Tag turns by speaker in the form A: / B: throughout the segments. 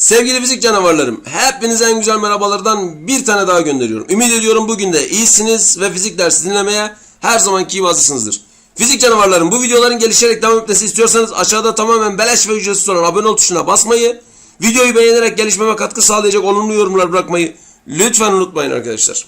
A: Sevgili fizik canavarlarım, hepinize en güzel merhabalardan bir tane daha gönderiyorum. Ümit ediyorum bugün de iyisiniz ve fizik dersi dinlemeye her zamanki gibi hazırsınızdır. Fizik canavarlarım bu videoların gelişerek devam etmesi istiyorsanız aşağıda tamamen beleş ve ücretsiz olan abone ol tuşuna basmayı, videoyu beğenerek gelişmeme katkı sağlayacak olumlu yorumlar bırakmayı lütfen unutmayın arkadaşlar.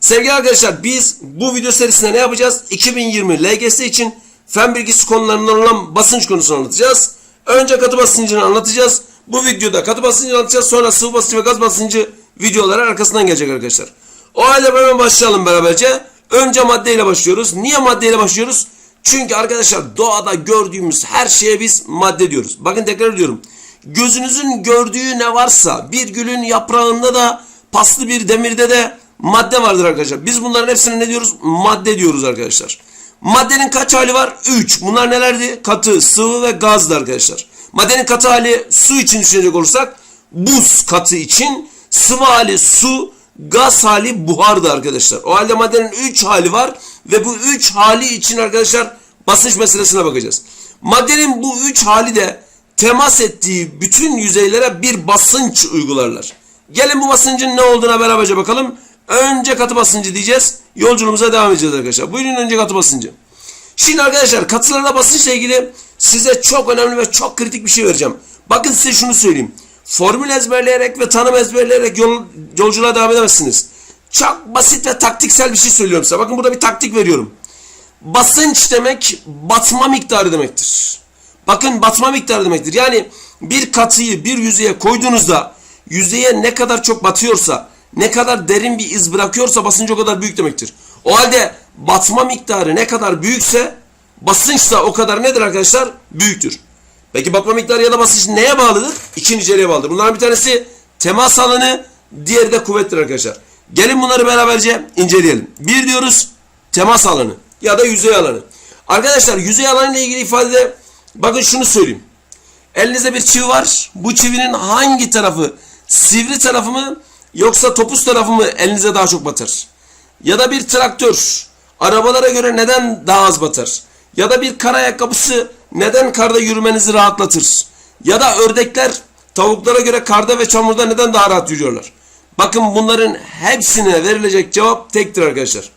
A: Sevgili arkadaşlar biz bu video serisinde ne yapacağız? 2020 LGS için fen bilgisi konularından olan basınç konusunu anlatacağız. Önce katı basıncını anlatacağız. Bu videoda katı basıncı anlatacağız. Sonra sıvı basıncı ve gaz basıncı videoları arkasından gelecek arkadaşlar. O halde hemen başlayalım beraberce. Önce maddeyle başlıyoruz. Niye maddeyle başlıyoruz? Çünkü arkadaşlar doğada gördüğümüz her şeye biz madde diyoruz. Bakın tekrar ediyorum. Gözünüzün gördüğü ne varsa bir gülün yaprağında da paslı bir demirde de madde vardır arkadaşlar. Biz bunların hepsine ne diyoruz? Madde diyoruz arkadaşlar. Maddenin kaç hali var? 3. Bunlar nelerdi? Katı, sıvı ve gazdı arkadaşlar. Maddenin katı hali su için düşünecek olursak buz katı için, sıvı hali su, gaz hali buhardı arkadaşlar. O halde maddenin 3 hali var ve bu 3 hali için arkadaşlar basınç meselesine bakacağız. Maddenin bu 3 hali de temas ettiği bütün yüzeylere bir basınç uygularlar. Gelin bu basıncın ne olduğuna beraberce bakalım. Önce katı basıncı diyeceğiz. Yolculuğumuza devam edeceğiz arkadaşlar. Buyurun önce katı basıncı. Şimdi arkadaşlar katılarla basınçla ilgili size çok önemli ve çok kritik bir şey vereceğim. Bakın size şunu söyleyeyim. Formül ezberleyerek ve tanım ezberleyerek yol, yolculuğa devam edemezsiniz. Çok basit ve taktiksel bir şey söylüyorum size. Bakın burada bir taktik veriyorum. Basınç demek batma miktarı demektir. Bakın batma miktarı demektir. Yani bir katıyı bir yüzeye koyduğunuzda yüzeye ne kadar çok batıyorsa, ne kadar derin bir iz bırakıyorsa basınç o kadar büyük demektir. O halde batma miktarı ne kadar büyükse basınç da o kadar nedir arkadaşlar? Büyüktür. Peki batma miktarı ya da basınç neye bağlıdır? İki niceliğe bağlıdır. Bunların bir tanesi temas alanı, diğeri de kuvvettir arkadaşlar. Gelin bunları beraberce inceleyelim. Bir diyoruz temas alanı ya da yüzey alanı. Arkadaşlar yüzey alanı ile ilgili ifadede bakın şunu söyleyeyim. Elinizde bir çivi var. Bu çivinin hangi tarafı sivri tarafı mı yoksa topuz tarafı mı elinize daha çok batar? Ya da bir traktör arabalara göre neden daha az batar? Ya da bir kar ayakkabısı neden karda yürümenizi rahatlatır? Ya da ördekler tavuklara göre karda ve çamurda neden daha rahat yürüyorlar? Bakın bunların hepsine verilecek cevap tektir arkadaşlar.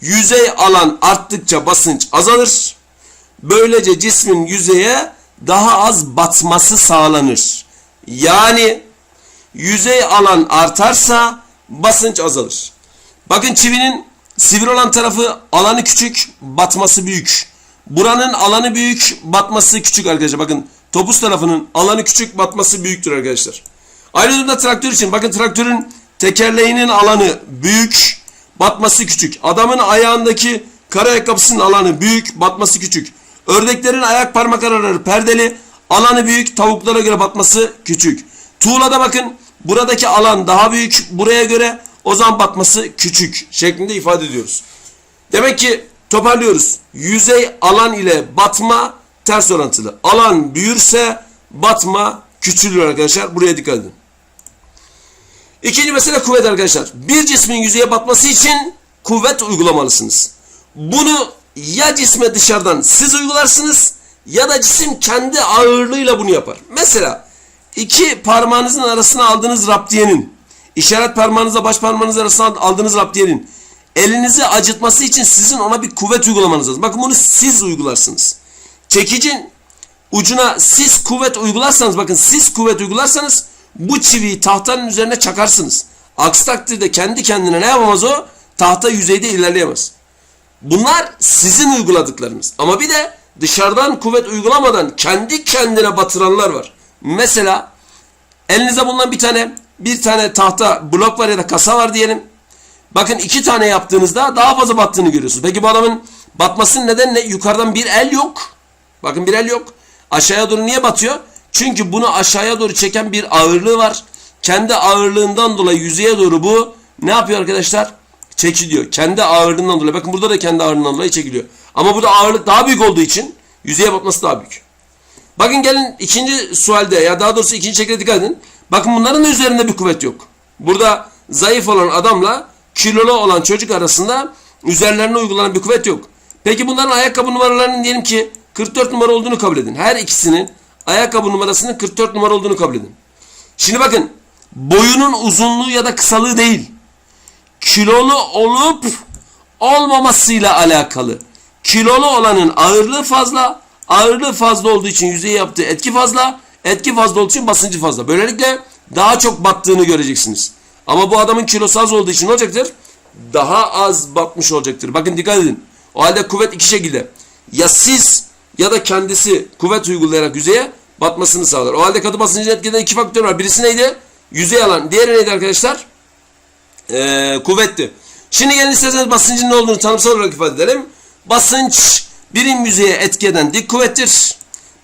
A: Yüzey alan arttıkça basınç azalır. Böylece cismin yüzeye daha az batması sağlanır. Yani yüzey alan artarsa basınç azalır. Bakın çivinin sivri olan tarafı alanı küçük, batması büyük. Buranın alanı büyük, batması küçük arkadaşlar. Bakın topuz tarafının alanı küçük, batması büyüktür arkadaşlar. Aynı durumda traktör için. Bakın traktörün tekerleğinin alanı büyük, batması küçük. Adamın ayağındaki kara ayakkabısının alanı büyük, batması küçük. Ördeklerin ayak parmak araları perdeli, alanı büyük, tavuklara göre batması küçük. Tuğlada bakın buradaki alan daha büyük buraya göre o zaman batması küçük şeklinde ifade ediyoruz. Demek ki toparlıyoruz. Yüzey alan ile batma ters orantılı. Alan büyürse batma küçülür arkadaşlar. Buraya dikkat edin. İkinci mesele kuvvet arkadaşlar. Bir cismin yüzeye batması için kuvvet uygulamalısınız. Bunu ya cisme dışarıdan siz uygularsınız ya da cisim kendi ağırlığıyla bunu yapar. Mesela iki parmağınızın arasına aldığınız raptiyenin, işaret parmağınızla baş parmağınız arasına aldığınız raptiyenin elinizi acıtması için sizin ona bir kuvvet uygulamanız lazım. Bakın bunu siz uygularsınız. Çekicin ucuna siz kuvvet uygularsanız bakın siz kuvvet uygularsanız bu çiviyi tahtanın üzerine çakarsınız. Aksi takdirde kendi kendine ne yapamaz o? Tahta yüzeyde ilerleyemez. Bunlar sizin uyguladıklarınız. Ama bir de dışarıdan kuvvet uygulamadan kendi kendine batıranlar var. Mesela elinizde bulunan bir tane bir tane tahta blok var ya da kasa var diyelim. Bakın iki tane yaptığınızda daha fazla battığını görüyorsunuz. Peki bu adamın batmasının nedeni ne? Yukarıdan bir el yok. Bakın bir el yok. Aşağıya doğru niye batıyor? Çünkü bunu aşağıya doğru çeken bir ağırlığı var. Kendi ağırlığından dolayı yüzeye doğru bu ne yapıyor arkadaşlar? Çekiliyor. Kendi ağırlığından dolayı. Bakın burada da kendi ağırlığından dolayı çekiliyor. Ama burada ağırlık daha büyük olduğu için yüzeye batması daha büyük. Bakın gelin ikinci sualde ya daha doğrusu ikinci şekilde dikkat edin. Bakın bunların da üzerinde bir kuvvet yok. Burada zayıf olan adamla kilolu olan çocuk arasında üzerlerine uygulanan bir kuvvet yok. Peki bunların ayakkabı numaralarının diyelim ki 44 numara olduğunu kabul edin. Her ikisinin ayakkabı numarasının 44 numara olduğunu kabul edin. Şimdi bakın boyunun uzunluğu ya da kısalığı değil. Kilolu olup olmamasıyla alakalı. Kilolu olanın ağırlığı fazla, ağırlığı fazla olduğu için yüzeye yaptığı etki fazla, etki fazla olduğu için basıncı fazla. Böylelikle daha çok battığını göreceksiniz. Ama bu adamın kilosu az olduğu için ne olacaktır? Daha az batmış olacaktır. Bakın dikkat edin. O halde kuvvet iki şekilde. Ya siz ya da kendisi kuvvet uygulayarak yüzeye batmasını sağlar. O halde katı basıncını etkileyen iki faktör var. Birisi neydi? Yüzey alan. Diğeri neydi arkadaşlar? Ee, kuvvetti. Şimdi gelin isterseniz basıncın ne olduğunu tanımsal olarak ifade edelim. Basınç birim yüzeye etki eden dik kuvvettir.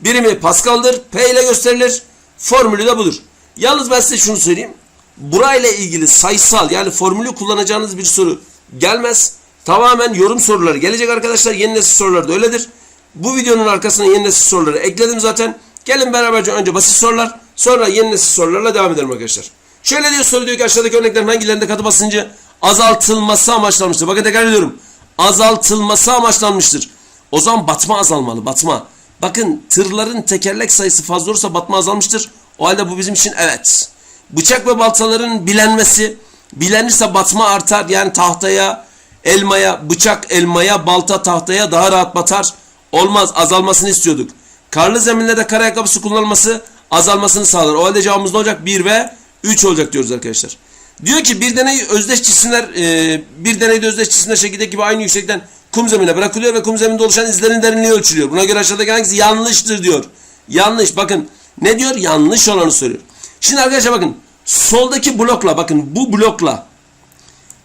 A: Birimi Pascal'dır. P ile gösterilir. Formülü de budur. Yalnız ben size şunu söyleyeyim. Burayla ilgili sayısal yani formülü kullanacağınız bir soru gelmez. Tamamen yorum soruları gelecek arkadaşlar. Yeni nesil soruları da öyledir. Bu videonun arkasına yeni nesil soruları ekledim zaten. Gelin beraberce önce basit sorular sonra yeni nesil sorularla devam edelim arkadaşlar. Şöyle diyor soru diyor ki aşağıdaki örneklerin hangilerinde katı basıncı azaltılması amaçlanmıştır. Bakın tekrar ediyorum. Azaltılması amaçlanmıştır. O zaman batma azalmalı batma. Bakın tırların tekerlek sayısı fazla olursa batma azalmıştır. O halde bu bizim için evet. Bıçak ve baltaların bilenmesi, bilenirse batma artar. Yani tahtaya, elmaya, bıçak elmaya, balta tahtaya daha rahat batar. Olmaz azalmasını istiyorduk. Karlı zeminlerde kar ayakkabısı kullanılması azalmasını sağlar. O halde cevabımız ne olacak? 1 ve 3 olacak diyoruz arkadaşlar. Diyor ki bir deney özdeş cisimler e, bir deneyde özdeş cisimler şekildeki gibi aynı yüksekten kum zemine bırakılıyor ve kum zeminde oluşan izlerin derinliği ölçülüyor. Buna göre aşağıdaki hangisi yanlıştır diyor. Yanlış bakın ne diyor? Yanlış olanı söylüyor. Şimdi arkadaşlar bakın soldaki blokla bakın bu blokla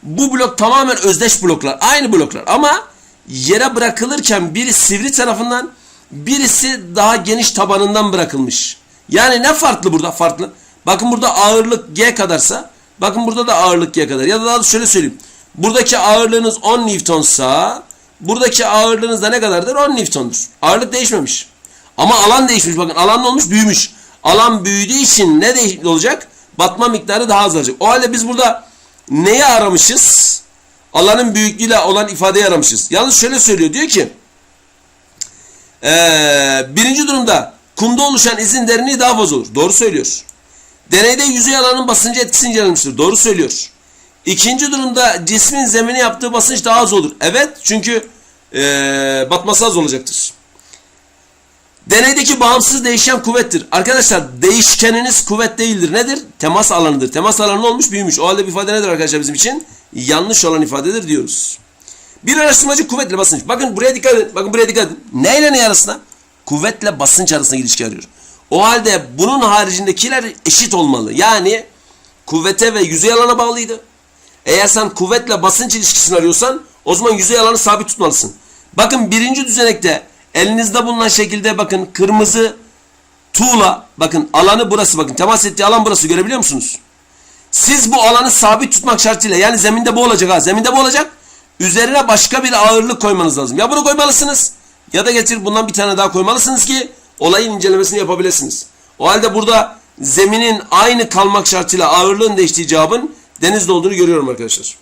A: bu blok tamamen özdeş bloklar. Aynı bloklar ama yere bırakılırken biri sivri tarafından birisi daha geniş tabanından bırakılmış. Yani ne farklı burada? Farklı. Bakın burada ağırlık G kadarsa bakın burada da ağırlık G kadar. Ya da daha şöyle söyleyeyim. Buradaki ağırlığınız 10 Newton'sa buradaki ağırlığınız da ne kadardır? 10 Newton'dur. Ağırlık değişmemiş. Ama alan değişmiş. Bakın alan ne olmuş? Büyümüş. Alan büyüdüğü için ne değişiklik olacak? Batma miktarı daha az olacak. O halde biz burada neyi aramışız? Alanın büyüklüğüyle olan ifadeyi aramışız. Yalnız şöyle söylüyor. Diyor ki ee, birinci durumda kumda oluşan izin derinliği daha fazla olur. Doğru söylüyor. Deneyde yüzey alanın basıncı etkisi incelenmiştir. Doğru söylüyor. İkinci durumda cismin zemine yaptığı basınç daha az olur. Evet çünkü ee, batması az olacaktır. Deneydeki bağımsız değişen kuvvettir. Arkadaşlar değişkeniniz kuvvet değildir. Nedir? Temas alanıdır. Temas alanı olmuş? Büyümüş. O halde bir ifade nedir arkadaşlar bizim için? Yanlış olan ifadedir diyoruz. Bir araştırmacı kuvvetle basınç. Bakın buraya dikkat edin. Bakın buraya dikkat edin. Neyle ne arasında? Kuvvetle basınç arasında ilişki arıyor. O halde bunun haricindekiler eşit olmalı. Yani kuvvete ve yüzey alana bağlıydı. Eğer sen kuvvetle basınç ilişkisini arıyorsan o zaman yüzey alanı sabit tutmalısın. Bakın birinci düzenekte elinizde bulunan şekilde bakın kırmızı tuğla bakın alanı burası bakın temas ettiği alan burası görebiliyor musunuz? Siz bu alanı sabit tutmak şartıyla yani zeminde bu olacak ha zeminde bu olacak üzerine başka bir ağırlık koymanız lazım. Ya bunu koymalısınız ya da getir bundan bir tane daha koymalısınız ki olayın incelemesini yapabilirsiniz. O halde burada zeminin aynı kalmak şartıyla ağırlığın değiştiği cevabın denizde olduğunu görüyorum arkadaşlar.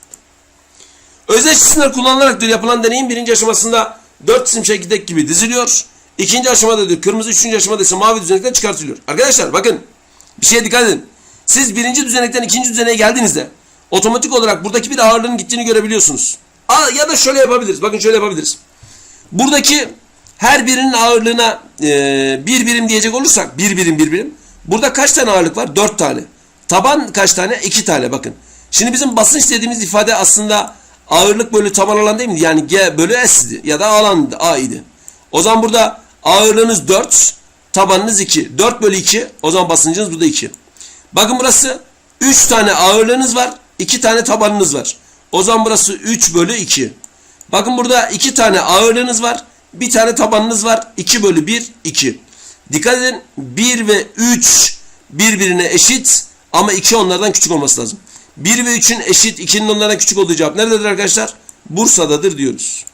A: Özdeş cisimler kullanılarak yapılan deneyin birinci aşamasında dört cisim çekirdek gibi diziliyor. İkinci aşamada diyor kırmızı, üçüncü aşamada ise mavi düzenekten çıkartılıyor. Arkadaşlar bakın bir şeye dikkat edin. Siz birinci düzenekten ikinci düzeneğe geldiğinizde otomatik olarak buradaki bir ağırlığın gittiğini görebiliyorsunuz. Ya da şöyle yapabiliriz. Bakın şöyle yapabiliriz. Buradaki her birinin ağırlığına e, bir birim diyecek olursak bir birim bir birim. Burada kaç tane ağırlık var? Dört tane. Taban kaç tane? İki tane bakın. Şimdi bizim basınç dediğimiz ifade aslında ağırlık bölü taban alan değil mi? Yani G bölü S'di ya da alan A idi. O zaman burada ağırlığınız 4, tabanınız 2. 4 bölü 2 o zaman basıncınız burada 2. Bakın burası 3 tane ağırlığınız var, 2 tane tabanınız var. O zaman burası 3 bölü 2. Bakın burada 2 tane ağırlığınız var, bir tane tabanınız var. 2 bölü 1, 2. Dikkat edin 1 ve 3 birbirine eşit ama 2 onlardan küçük olması lazım. 1 ve 3'ün eşit 2'nin onlardan küçük olduğu cevap nerededir arkadaşlar? Bursa'dadır diyoruz.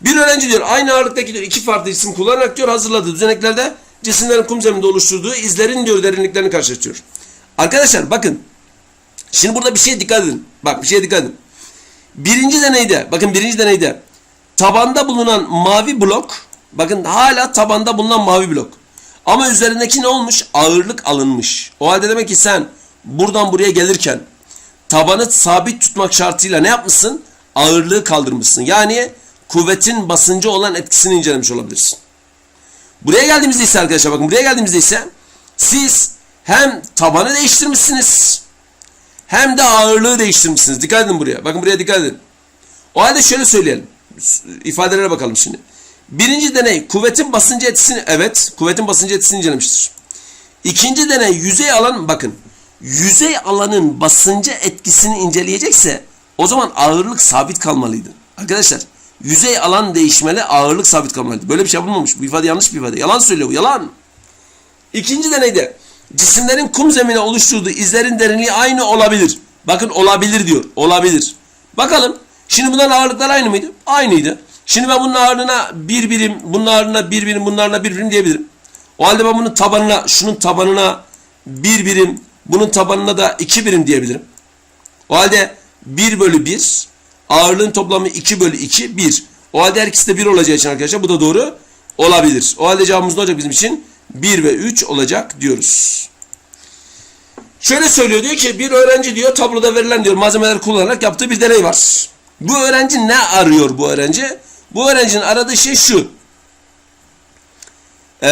A: Bir öğrenci diyor aynı ağırlıktaki diyor iki farklı cisim kullanarak diyor hazırladığı düzeneklerde cisimlerin kum zeminde oluşturduğu izlerin diyor derinliklerini karşılaştırıyor. Arkadaşlar bakın şimdi burada bir şeye dikkat edin. Bak bir şeye dikkat edin. Birinci deneyde bakın birinci deneyde tabanda bulunan mavi blok bakın hala tabanda bulunan mavi blok. Ama üzerindeki ne olmuş? Ağırlık alınmış. O halde demek ki sen buradan buraya gelirken tabanı sabit tutmak şartıyla ne yapmışsın? Ağırlığı kaldırmışsın. Yani kuvvetin basıncı olan etkisini incelemiş olabilirsin. Buraya geldiğimizde ise arkadaşlar bakın buraya geldiğimizde ise siz hem tabanı değiştirmişsiniz hem de ağırlığı değiştirmişsiniz. Dikkat edin buraya. Bakın buraya dikkat edin. O halde şöyle söyleyelim. İfadelere bakalım şimdi. Birinci deney kuvvetin basıncı etkisini evet kuvvetin basıncı etkisini incelemiştir. İkinci deney yüzey alan bakın yüzey alanın basıncı etkisini inceleyecekse o zaman ağırlık sabit kalmalıydı. Arkadaşlar yüzey alan değişmeli ağırlık sabit kalmalıydı. Böyle bir şey yapılmamış. Bu ifade yanlış bir ifade. Yalan söylüyor bu yalan. İkinci deneyde cisimlerin kum zemine oluşturduğu izlerin derinliği aynı olabilir. Bakın olabilir diyor. Olabilir. Bakalım. Şimdi bunların ağırlıkları aynı mıydı? Aynıydı. Şimdi ben bunun ağırlığına bir birim, bunun ağırlığına bir birim, bunun ağırlığına bir birim diyebilirim. O halde ben bunun tabanına, şunun tabanına bir birim, bunun tabanına da iki birim diyebilirim. O halde 1 bölü 1, ağırlığın toplamı 2 bölü 2, 1. O halde her ikisi de 1 olacağı için arkadaşlar bu da doğru olabilir. O halde cevabımız ne olacak bizim için? 1 ve 3 olacak diyoruz. Şöyle söylüyor diyor ki bir öğrenci diyor tabloda verilen diyor malzemeleri kullanarak yaptığı bir deney var. Bu öğrenci ne arıyor bu öğrenci? Bu öğrencinin aradığı şey şu. Ee,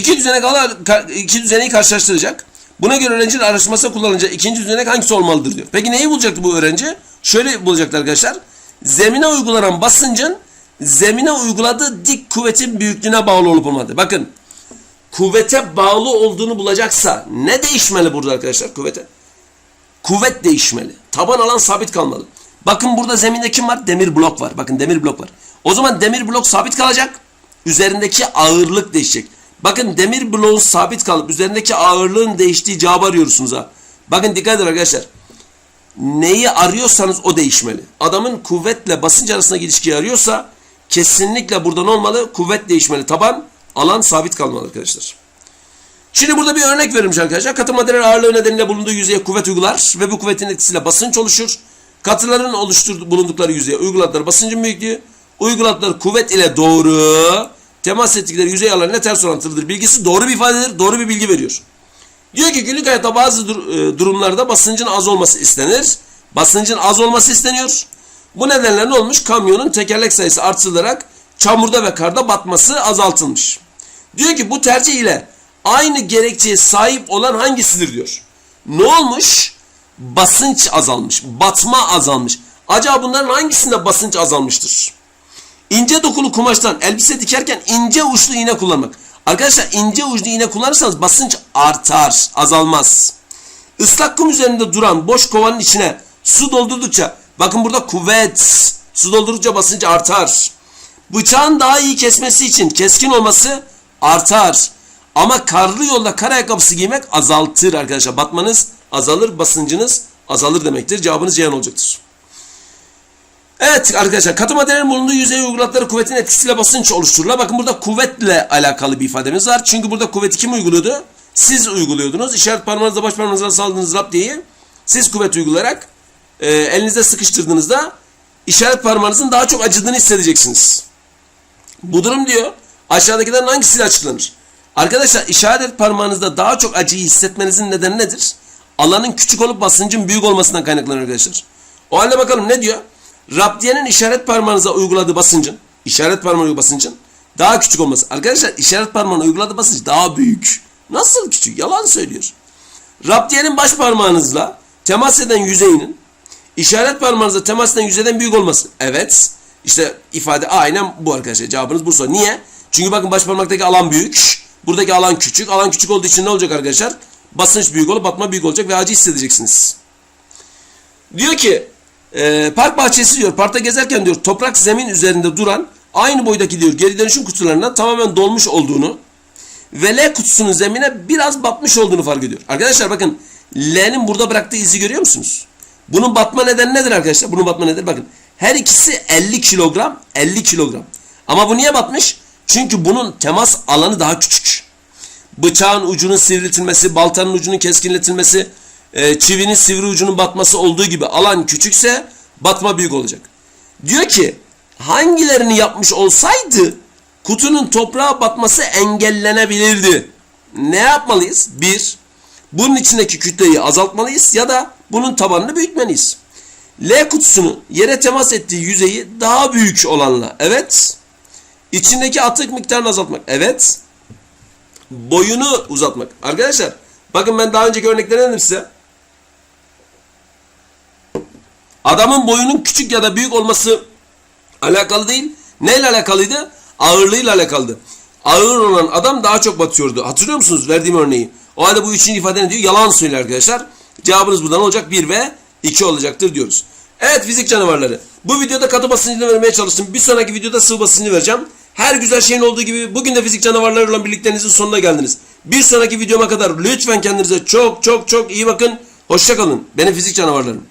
A: iki düzenek ala, iki düzeneği karşılaştıracak. Buna göre öğrencinin araştırmasında kullanılacak ikinci düzenek hangisi olmalıdır diyor. Peki neyi bulacaktı bu öğrenci? Şöyle bulacaktı arkadaşlar. Zemine uygulanan basıncın zemine uyguladığı dik kuvvetin büyüklüğüne bağlı olup olmadığı. Bakın kuvvete bağlı olduğunu bulacaksa ne değişmeli burada arkadaşlar kuvvete? Kuvvet değişmeli. Taban alan sabit kalmalı. Bakın burada zeminde kim var? Demir blok var. Bakın demir blok var. O zaman demir blok sabit kalacak. Üzerindeki ağırlık değişecek. Bakın demir bloğun sabit kalıp üzerindeki ağırlığın değiştiği cevabı arıyorsunuz ha. Bakın dikkat edin arkadaşlar. Neyi arıyorsanız o değişmeli. Adamın kuvvetle basınç arasında ilişkiyi arıyorsa kesinlikle buradan olmalı. Kuvvet değişmeli. Taban alan sabit kalmalı arkadaşlar. Şimdi burada bir örnek verilmiş arkadaşlar. Katı maddeler ağırlığı nedeniyle bulunduğu yüzeye kuvvet uygular ve bu kuvvetin etkisiyle basınç oluşur. Katıların oluşturduğu bulundukları yüzeye uyguladıkları basıncın büyüklüğü, uyguladıkları kuvvet ile doğru temas ettikleri yüzey alanıyla ters orantılıdır. Bilgisi doğru bir ifadedir, doğru bir bilgi veriyor. Diyor ki günlük hayatta bazı dur e, durumlarda basıncın az olması istenir. Basıncın az olması isteniyor. Bu nedenle ne olmuş? Kamyonun tekerlek sayısı artırılarak çamurda ve karda batması azaltılmış. Diyor ki bu tercih ile aynı gerekçeye sahip olan hangisidir diyor. Ne olmuş? Basınç azalmış, batma azalmış. Acaba bunların hangisinde basınç azalmıştır? İnce dokulu kumaştan elbise dikerken ince uçlu iğne kullanmak. Arkadaşlar ince uçlu iğne kullanırsanız basınç artar, azalmaz. Islak kum üzerinde duran boş kovanın içine su doldurdukça, bakın burada kuvvet, su doldurdukça basınç artar. Bıçağın daha iyi kesmesi için keskin olması artar. Ama karlı yolda kar ayakkabısı giymek azaltır arkadaşlar. Batmanız azalır, basıncınız azalır demektir. Cevabınız Ceyhan olacaktır. Evet arkadaşlar katı maddelerin bulunduğu yüzeye uyguladıkları kuvvetin etkisiyle basınç oluştururlar. Bakın burada kuvvetle alakalı bir ifademiz var. Çünkü burada kuvveti kim uyguluyordu? Siz uyguluyordunuz. İşaret parmağınızla baş parmağınızla saldığınız rap diye siz kuvvet uygulayarak e, elinizde sıkıştırdığınızda işaret parmağınızın daha çok acıdığını hissedeceksiniz. Bu durum diyor aşağıdakilerin hangisiyle açıklanır? Arkadaşlar işaret parmağınızda daha çok acıyı hissetmenizin nedeni nedir? Alanın küçük olup basıncın büyük olmasından kaynaklanır arkadaşlar. O halde bakalım ne diyor? Raptiyenin işaret parmağınıza uyguladığı basıncın, işaret parmağına basıncın daha küçük olması. Arkadaşlar işaret parmağına uyguladığı basınç daha büyük. Nasıl küçük? Yalan söylüyor. Raptiyenin baş parmağınızla temas eden yüzeyinin işaret parmağınızla temas eden yüzeyden büyük olması. Evet. İşte ifade aynen bu arkadaşlar. Cevabınız Bursa. Niye? Çünkü bakın baş parmaktaki alan büyük. Buradaki alan küçük. Alan küçük olduğu için ne olacak arkadaşlar? Basınç büyük olup batma büyük olacak ve acı hissedeceksiniz. Diyor ki e, park bahçesi diyor. Parkta gezerken diyor toprak zemin üzerinde duran aynı boydaki diyor geri dönüşüm kutularından tamamen dolmuş olduğunu ve L kutusunun zemine biraz batmış olduğunu fark ediyor. Arkadaşlar bakın L'nin burada bıraktığı izi görüyor musunuz? Bunun batma nedeni nedir arkadaşlar? Bunun batma nedeni bakın. Her ikisi 50 kilogram 50 kilogram. Ama bu niye batmış? Çünkü bunun temas alanı daha küçük. Bıçağın ucunun sivriltilmesi, baltanın ucunun keskinletilmesi, e, çivinin sivri ucunun batması olduğu gibi alan küçükse batma büyük olacak. Diyor ki hangilerini yapmış olsaydı kutunun toprağa batması engellenebilirdi. Ne yapmalıyız? 1. Bunun içindeki kütleyi azaltmalıyız ya da bunun tabanını büyütmeliyiz. L kutusunun yere temas ettiği yüzeyi daha büyük olanla. Evet. İçindeki atık miktarını azaltmak. Evet. Boyunu uzatmak. Arkadaşlar bakın ben daha önceki örnekleri size. Adamın boyunun küçük ya da büyük olması alakalı değil. Neyle alakalıydı? Ağırlığıyla alakalıydı. Ağır olan adam daha çok batıyordu. Hatırlıyor musunuz verdiğim örneği? O halde bu üçüncü ifade ne diyor? Yalan söylüyor arkadaşlar. Cevabınız buradan olacak 1 ve 2 olacaktır diyoruz. Evet fizik canavarları. Bu videoda katı basıncını vermeye çalıştım. Bir sonraki videoda sıvı basıncını vereceğim. Her güzel şeyin olduğu gibi bugün de fizik canavarlarıyla birlikteliğinizin sonuna geldiniz. Bir sonraki videoma kadar lütfen kendinize çok çok çok iyi bakın. Hoşçakalın. Benim fizik canavarlarım.